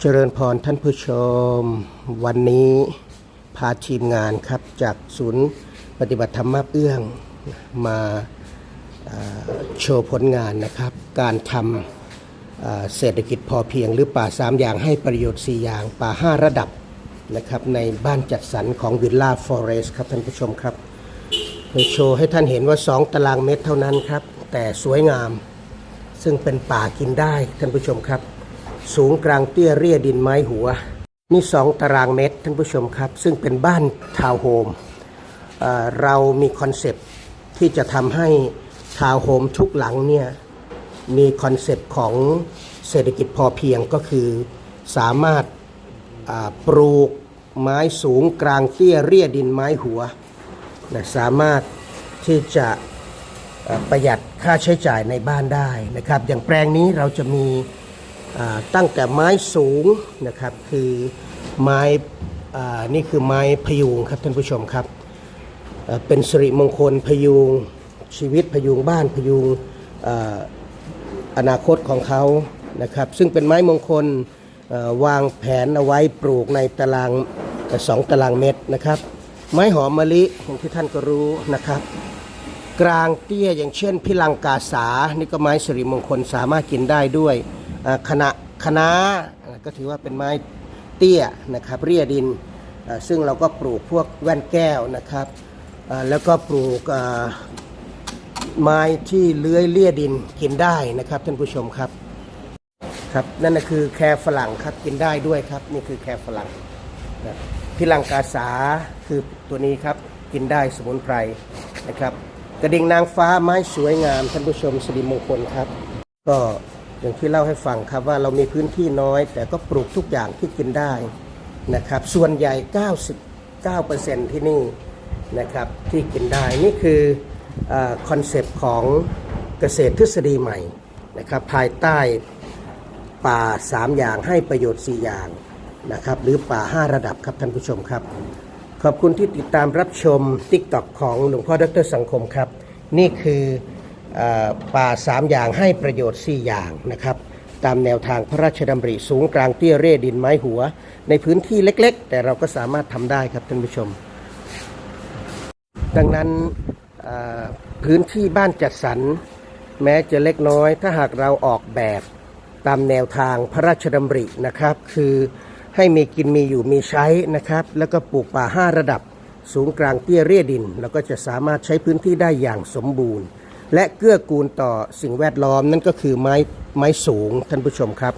เจริญพรท่านผู้ชม วันนี้พาทีมงานครับจากศูนย์ปฏิบัติธรรมมาเอื้องมาโชว์ผลงานนะครับ การทำเอ่อเศรษฐกิจพอเพียงหรือป่า 3 อย่างให้ประโยชน์ 4 อย่าง ป่า 5 ระดับนะครับในบ้านจัดสรรของวิลล่าฟอเรสครับท่านผู้ชมครับโชว์ให้ท่านเห็นว่า 2 ตารางเมตรเท่านั้นครับ แต่สวยงามซึ่งเป็นป่ากินได้ท่านผู้ชมครับ สูงกลางเตี้ยเรียดินไม้หัว นี่สองตารางเมตรท่านผู้ชมครับ ซึ่งเป็นบ้านทาวน์โฮมเรามีคอนเซปต์ที่จะทำให้ทาวน์โฮมทุกหลังเนี่ยมีคอนเซปต์ของเศรษฐกิจพอเพียงก็คือสามารถปลูกไม้สูงกลางเตี้ยเรียดินไม้หัวนะสามารถที่จะประหยัดค่าใช้จ่ายในบ้านได้นะครับ อย่างแปลงนี้เราจะมี ตั้งแต่ไม้สูงนะครับคือไม้นี่คือไม้พยุงครับท่านผู้ชมครับเป็นสิริมงคลพยุงชีวิตพยุงบ้านพยุงออนาคตของเขานะครับซึ่งเป็นไม้มงคลวางแผนเอาไว้ปลูกในตารางเอ่สองตารางเมตรนะครับ ไม้หอมมะลิอย่างที่ท่านก็รู้นะครับ กลางเตี้ยอย่างเช่นพิลังกาสานี่ก็ไม้สิริมงคลสามารถกินได้ด้วย คณะคณะก็ถือว่าเป็นไม้เตี้ยนะครับเรียดิน ซึ่งเราก็ปลูกพวกแว่นแก้วนะครับแล้วก็ปลูกไม้ที่เลื้อยเลี่ยดินกินได้นะครับท่านผู้ชมครับครับนั่นก็คือแครฝรั่งครับกินได้ด้วยครับนี่คือแครฝรั่งนะพิลังกาสาคือตัวนี้ครับกินได้สมุนไพรนะครับ กระดิ่งนางฟ้าไม้สวยงามท่านผู้ชมสิริมงคลครับ ก็ อย่างที่เล่าให้ฟังครับว่าเรามีพื้นที่น้อย แต่ก็ปลูกทุกอย่างที่กินได้นะครับ ส่วนใหญ่ 99%ที่นี่นะครับที่กินได้นี่คือคอนเซปต์ของเกษตรทฤษฎีใหม่นะครับภายใต้ป่า 3 อย่างให้ประโยชน์ 4 อย่างนะครับหรือป่า 5 ระดับครับท่านผู้ชมครับ ขอบคุณที่ติดตามรับชม t ิ k t o k ของหลวงพ่อดรสังคมครับ นี่คือเออ ป่า 3 อย่างให้ประโยชน์ 4 อย่างนะครับตามแนวทางพระราชดำริสูงกลางเตี้ยเร่ดินไม้หัว ในพื้นที่เล็กๆ แต่เราก็สามารถทำได้ครับท่านผู้ชม ดังนั้นพื้นที่บ้านจัดสรรแม้จะเล็กน้อย ถ้าหากเราออกแบบตามแนวทางพระราชดำรินะครับ คือให้มีกินมีอยู่มีใช้นะครับ แล้วก็ปลูกป่า 5 ระดับสูงกลางเตี้ยเรียดินเราก็จะสามารถใช้พื้นที่ได้อย่างสมบูรณ์ และเกื้อกูลต่อสิ่งแวดล้อมนั่นก็คือไม้ไม้สูงท่านผู้ชมครับ